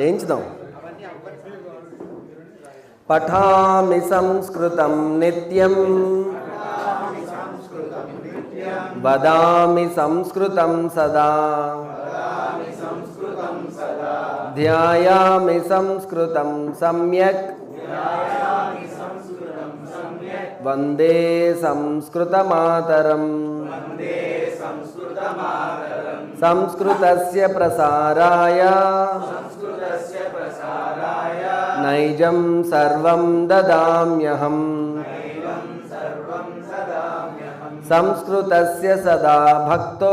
చేయించుదాం. పఠామి సంస్కృతం నిత్యం. వదామి సంస్కృతం సదా. ధ్యాయామి సంస్కృతం సమ్యక్ వందే సంస్కృతమాతరం సంస్కృతస్య ప్రసారాయ నైజం సర్వం దదామ్యహం సంస్కృతస్య సదా భక్తో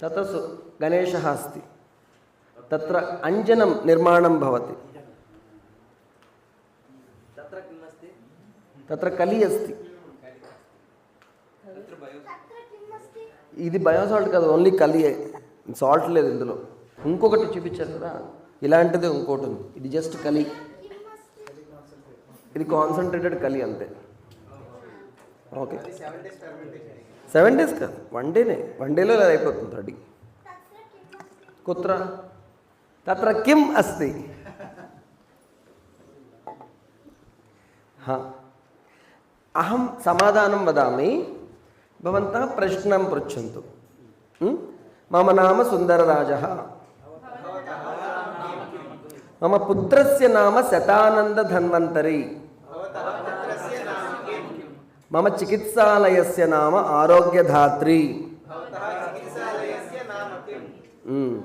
तत्र सु गणेशः अस्ति तत्र अञ्जनं निर्माणं भवति तत्र कली अस्ति ఇది బయోసాల్ట్ కాదు ఓన్లీ కలియే సాల్ట్ లేదు ఇందులో ఇంకొకటి చూపించారు కదా ఇలాంటిది ఇంకోటి ఉంది ఇది జస్ట్ కలి ఇది కాన్సన్ట్రేటెడ్ కలి అంతే ఓకే సెవెన్ డేస్ కాదు వన్ డేనే వన్ డేలో అది అయిపోతుంది రెడీ. కుత్ర తత్ర కిం అస్తి. అహం సమాధానం వదామి భవంతः ప్రశ్నం పృచ్చంతు మమ నామ సుందరరాజ. మమ పుత్రస్య నామ శతానందధన్వంతరి मम चिकित्सालयस्य नाम आरोग्यधात्री। हम्म।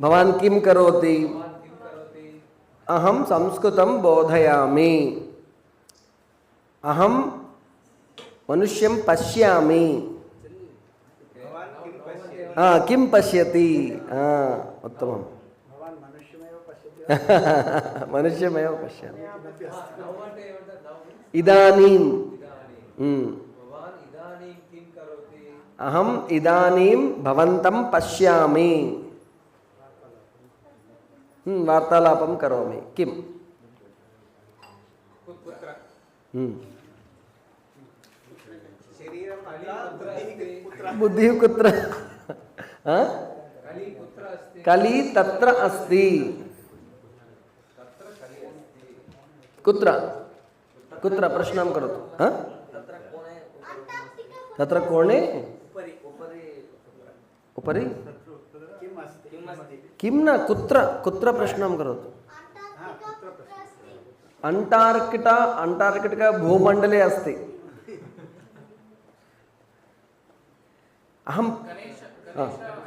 भवान् किं करोति? अहं संस्कृतं बोधयामि। अहं मनुष्यं पश्यामि। हा, किं पश्यति? हा उत्तमं मनुष्यमेव पश्यामि इदानीं हम्म। अहम् इदानीं भवन्तं पश्यामि। हम्म, वार्तालापं करोमि। किम्? हम्म। बुद्धि कुत्र हाँ? कली तत्र अस्ति। कुत्र? कुत्र? प्रश्नं करोतु। हाँ? तत्र कोणे? उपरि किं न? कुत्र? कुत्र प्रश्नं करोतु? अन्टार्किटा अन्टार्किटिका भूमण्डले अस्ति। కుత్ర కుత్ర ప్రశ్నం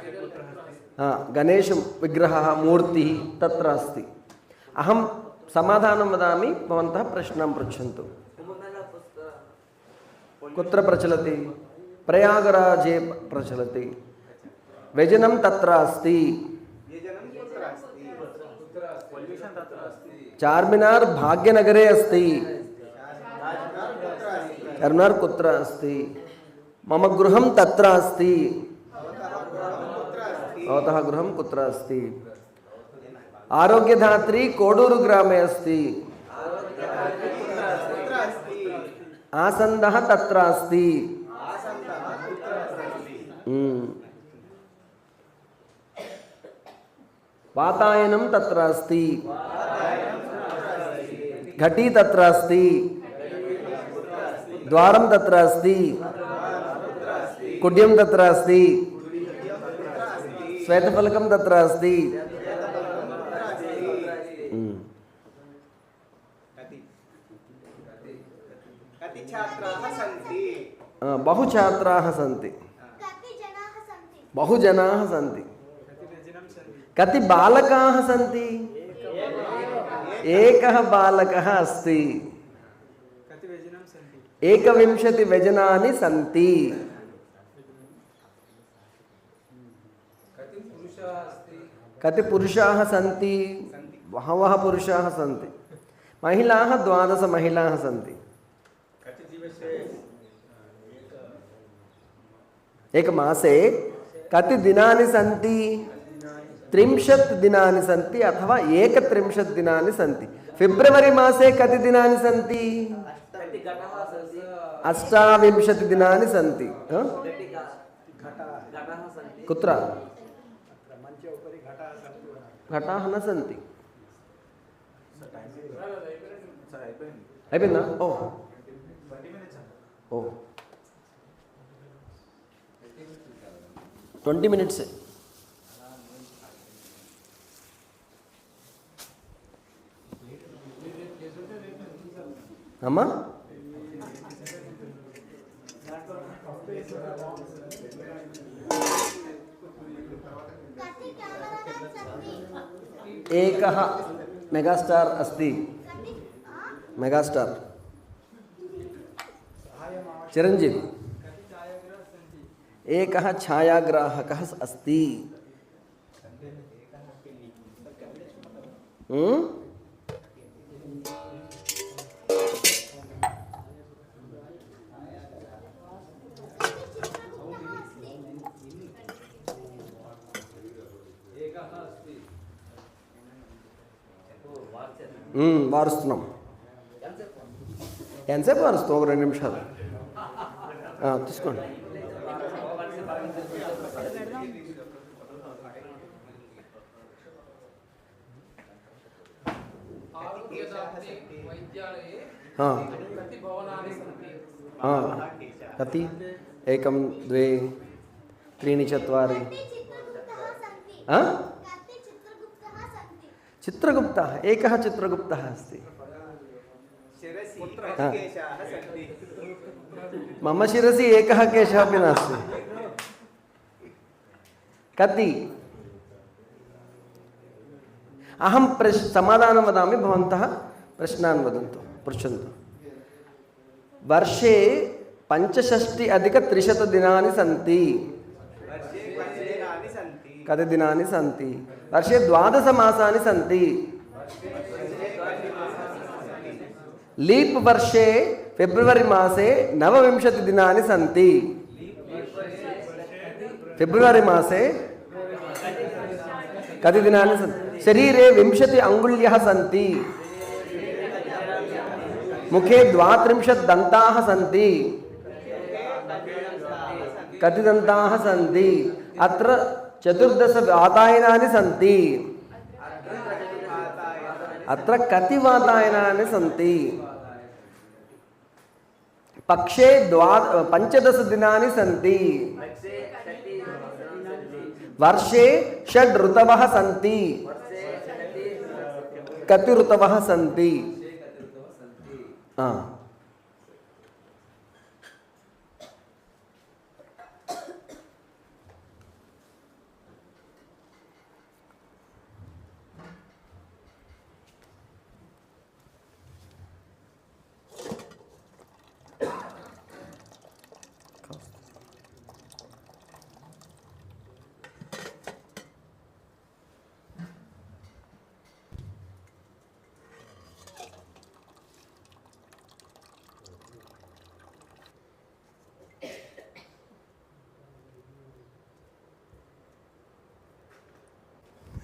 కరోతు అంటార్కిటా అంటార్కిటికా భూమండలే అస్తి అహం. ఆ. ఆ, గణేశ విగ్రహ మూర్తి తత్ర అస్తి. అహం సమాధానం వదామి భవంతः ప్రశ్నం పృచ్చन्तు కుత్ర ప్రచలతి? मम गृह त्र अस्त। गृह गृहं कुत्र अस्ति? आरोग्यधात्री कोडूरुग्रामे अस्ति। आसन्दः तत्र अस्ति। हम्म। वातायनं तत्र अस्ति। घटी तत्र अस्ति। द्वारं तत्र अस्ति। कुड्यम तत्र अस्ति। श्वेतफलकं तत्र अस्ति। हम्म। बहु छात्राः सन्ति। बहु जनाः सन्ति। कति बालकाः सन्ति? एकः बालकः अस्ति। एकविंशतिव्यजनानि सन्ति। कति पुरुषाः सन्ति बहवः पुरुषाः सन्ति महिलाः द्वादशमहिलाः सन्ति कति दिवसे एकमासे कति दिनानि सन्ति त्रिंशत् दिनानि सन्ति अथवा एकत्रिंशत् दिनानि सन्ति फिब्रवरि मासे कति दिनानि सन्ति अष्टाविंशतिदिनानि सन्ति ह? कुत्र मञ्चे उपरि घटाः ఘటాహ న సంతి. అయిపోయిందా. ఓ. ఓ. Twenty minutes. అమ్మా? తర్వాత मेगास्टार मेगास्टार् मेगास्टार। चिरंजीव एक छायाग्राहक छायाग्राहकः अस्ति हम्म? మారుస్తున్నాం ఎంతసేపు మారుస్తాం ఒక రెండు నిమిషాలు ఆ, తీసుకోండి आरोग्यदात्रे वैद्यालये ఆ, कति भवनानि सन्ति ఆ. కతి चित्रगुप्तः एकः चित्रगुप्तः अस्ति मम शिरसि एकः केशः अपि नास्ति कति अहं प्रश् समाधानं वदामि भवन्तः प्रश्नान् वदन्तु पृच्छन्तु वर्षे पञ्चषष्टि अधिकत्रिशतदिनानि सन्ति కతి దినాన్ని సంతి. వర్షే ద్వాదశ మాసాన్ని సంతి. లీప్ వర్షే ఫిబ్రవరి మాసే నవవింశతి దినాన్ని సంతి. ఫిబ్రవరి మాసే కతి దినాన్ని శరీరే వింశతి అంగుళ్య సంతి. ముఖే ద్వాత్రింశత్ దంతా సంతి. కతి దంతా సంతి. అత్ర చతుర్దశ వాతాయనాన్ని సంతి. అత్ర కతి వాతాయనాన్ని సంతి. పక్షే ద్వా పంచదశ దినాన్ని సంతి. వర్షే షడ్ ఋతవ సంతి. కతి ఋతవ సంతి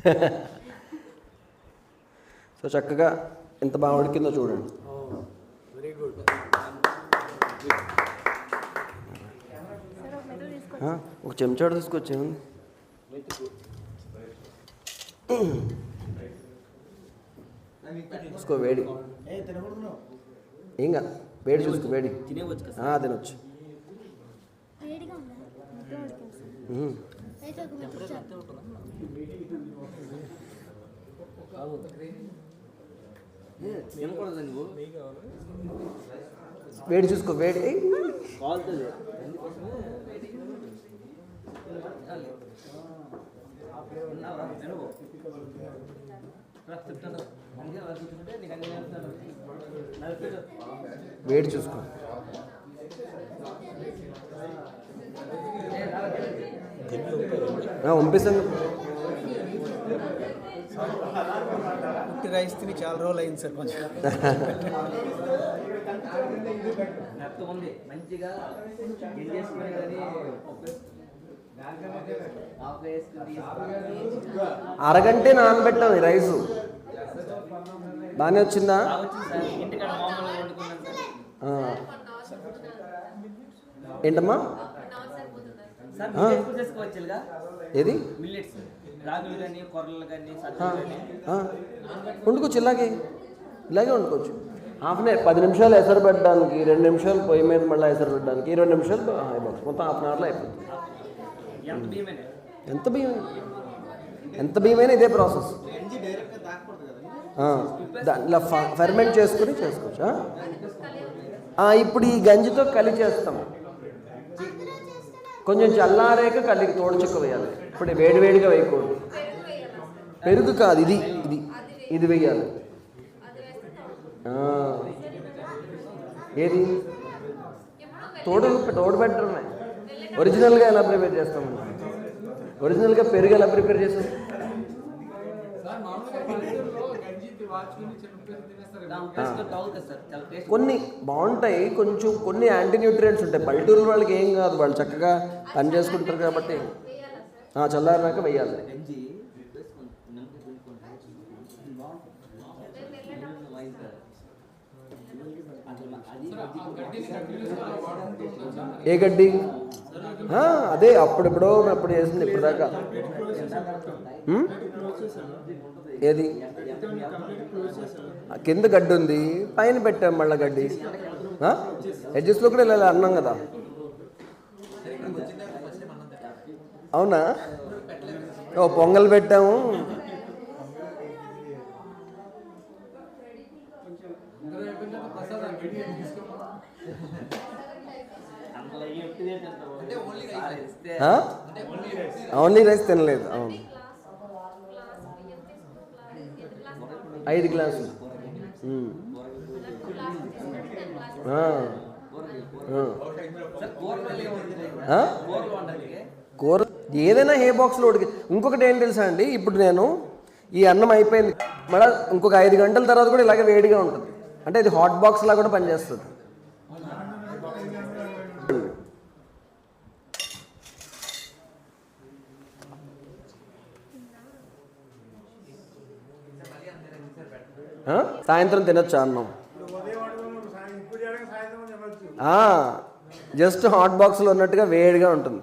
సో చక్కగా ఎంత బాగా ఉడికిందో చూడండి. వెరీ గుడ్ ఆ, ఒక చెంచాడు తీసుకొచ్చేముంది చూసుకో వేడి. ఏ కాదు వేడి చూసుకో వేడి. తినేవచ్చు ఆ, తినొచ్చు. వేడి చూసుకో వేడి. వేడి చూసుకో. పంపిస్తాను. ఉట్టి రైస్ తిని చాలా రోజులు అయింది సార్ కొంచెం. మంచిగా అరగంటే నానబెట్టాం ఈ రైసు. బాగానే వచ్చిందా. ఏంటమ్మా? ఆ. వండుకోవచ్చు ఇలాగే. ఇలాగే వండుకోవచ్చు. హాఫ్ అన్ అవర్ పది నిమిషాలు ఎసరు పెట్టడానికి రెండు నిమిషాలు పొయ్యి మీద మళ్ళీ ఎసరు పెట్టడానికి ఈ రెండు నిమిషాలు అయిపోతుంది మొత్తం హాఫ్ అన్ అవర్లో అయిపోతుంది. ఎంత బియ్యం ఎంత బియ్యమైనా ఇదే ప్రాసెస్. దాంట్లో ఫెర్మెంట్ చేసుకుని చేసుకోవచ్చు? ఇప్పుడు ఈ గంజితో కలి చేస్తాం. కొంచెం చల్లారాక కళ్ళకి తోడచుక్క వేయాలి. ఇప్పుడు వేడి వేడిగా వేయకూడదు. పెరుగు కాదు ఇది ఇది ఇది వేయాలి. ఏది? తోడు తోడు బెటర్ ఉన్నాయి ఒరిజినల్గా ఎలా ప్రిపేర్ చేస్తాం? ఒరిజినల్గా పెరుగు ఎలా ప్రిపేర్ చేస్తాం? కొన్ని బాగుంటాయి కొంచెం కొన్ని యాంటీ న్యూట్రియంట్స్ ఉంటాయి పల్లెటూరు వాళ్ళకి ఏం కాదు వాళ్ళు చక్కగా పని చేసుకుంటారు కాబట్టి ఆ, చల్లారినాక వెయ్యాలి? ఏ గడ్డి అదే అప్పుడెప్పుడో అప్పుడు చేసింది ఇప్పుడు దాకా? ఏది? కింద గడ్డి ఉంది పైన పెట్టాం మళ్ళీ గడ్డి. ఎడ్జస్ట్లో కూడా ఇలా అన్నాం కదా. అవునా? ఓ పొంగల్ పెట్టాము? ఓన్లీ రైస్ తినలేదు. అవును. ఐదు గ్లాసులు కూర ఏదైనా హే బాక్స్లో ఉడికి ఇంకొకటి ఏం తెలుసా అండి? ఇప్పుడు నేను ఈ అన్నం అయిపోయింది. మళ్ళీ ఇంకొక ఐదు గంటల తర్వాత కూడా ఇలాగే వేడిగా ఉంటుంది. అంటే ఇది హాట్ బాక్స్ లా కూడా పనిచేస్తుంది. సాయంత్రం తినొచ్చా అన్నం? జస్ట్ హాట్ బాక్స్లో ఉన్నట్టుగా వేడిగా ఉంటుంది.